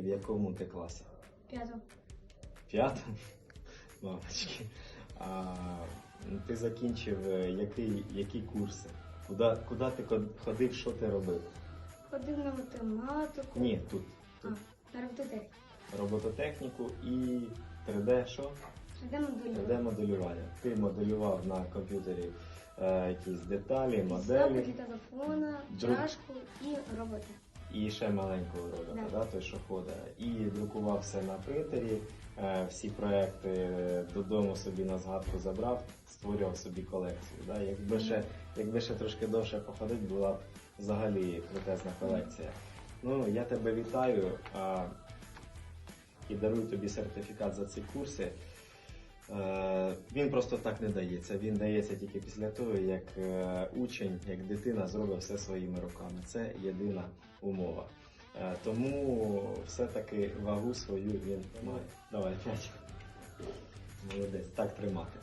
В якому ти класі? П'яту. П'ятому? Мамочки. А, ти закінчив е, який, які курси? Куди, куди ти ходив, що ти робив? Ходив на математику. Ні, тут. А, на робототек. Робототехніку і 3D що? 3D-моделювання. 3D-моделювання. Ти моделював на комп'ютері е, якісь деталі, моделі телефона, Друг- чашку і робота. І ще маленького робота, Да. да. той, що ходить. І друкував все на принтері, е, всі проекти е, додому собі на згадку забрав, створював собі колекцію. Да. Якби, ще, якби ще трошки довше походити, була б взагалі крутезна колекція. Ну, я тебе вітаю а, і дарую тобі сертифікат за ці курси. Е, Він просто так не дається. Він дається тільки після того, як е, учень, як дитина зробить все своїми руками. Це єдина умова. Е, Тому все-таки вагу свою він має. Давай, п'ять. Молодець, так тримати.